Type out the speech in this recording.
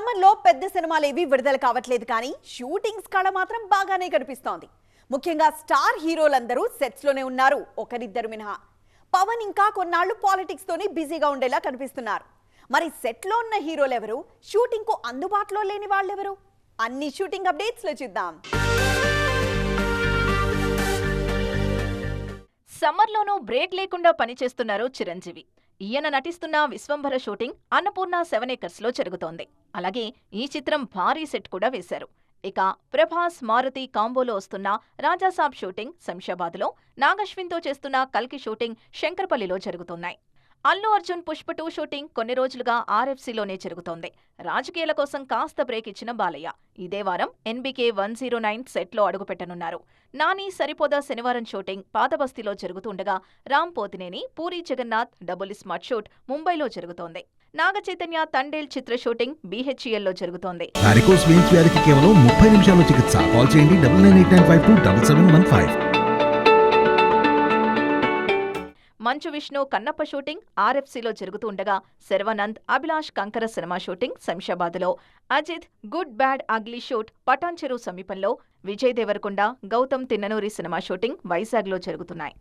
సమ్మర్లో పెద్ద సినిమాలు ఏవి విడుదల కావట్లేదు కానీ షూటింగ్స్ కాడ మాత్రం బాగానే కనిపిస్తోంది. ముఖ్యంగా స్టార్ హీరోలందరూ సెట్స్లోనే ఉన్నారు ఒకరిద్దరు మినహా. పవన్ ఇంకా కొన్నాళ్ళు పాలిటిక్స్ తోనే బిజీగా ఉండేలా కనిపిస్తున్నారు. మరి సెట్లో ఉన్న హీరోలు ఎవరు షూటింగ్కు అందుబాటులో లేని వాళ్ళెవరు? అన్ని షూటింగ్ అప్డేట్స్లో చూద్దాం. సమ్మర్లోనూ బ్రేక్ లేకుండా పనిచేస్తున్నారు చిరంజీవి. ఈయన నటిస్తున్న విశ్వంభర షూటింగ్ అన్నపూర్ణ సెవెన్ ఏకర్స్లో జరుగుతోంది. అలాగే ఈ చిత్రం భారీ సెట్ కూడా వేశారు. ఇక ప్రభాస్ మారుతి కాంబోలో వస్తున్న రాజాసాబ్ షూటింగ్ శంషాబాద్లో నాగశ్విన్తో చేస్తున్న కల్కి షూటింగ్ శంకరపల్లిలో జరుగుతున్నాయి. అల్లు అర్జున్ పుష్ప టూ షూటింగ్ కొన్ని రోజులుగా ఆర్ఎఫ్సీలోనే జరుగుతోంది. రాజకీయాల కోసం కాస్త బ్రేక్ ఇచ్చిన బాలయ్య. ఇదే వారం ఎన్బీకే వన్ జీరో నైన్ సెట్లో అడుగుపెట్టనున్నారు. నాని సరిపోదా శనివారం షూటింగ్ పాతబస్తీలో జరుగుతుండగా Ram Pothineni Puri Jagannadh double smart shoot ముంబైలో జరుగుతోంది. నాగచైతన్య తండేల్ చిత్ర షూటింగ్ బీహెచ్ఈఎల్లో జరుగుతోంది. కేవలం ముప్పై నిమిషాల్లో చికిత్స. కాల్ చేయండి మంచు విష్ణు కన్నప్ప షూటింగ్ ఆర్ఎఫ్సీలో జరుగుతుండగా శర్వానంద్ అభిలాష్ కంకర cinema shooting శంషాబాద్లో. Ajith good bad ugly shoot Patancheru సమీపంలో విజయ్ దేవరకొండ గౌతమ్ తిన్ననూరి సినిమా షూటింగ్ వైజాగ్లో జరుగుతున్నాయి.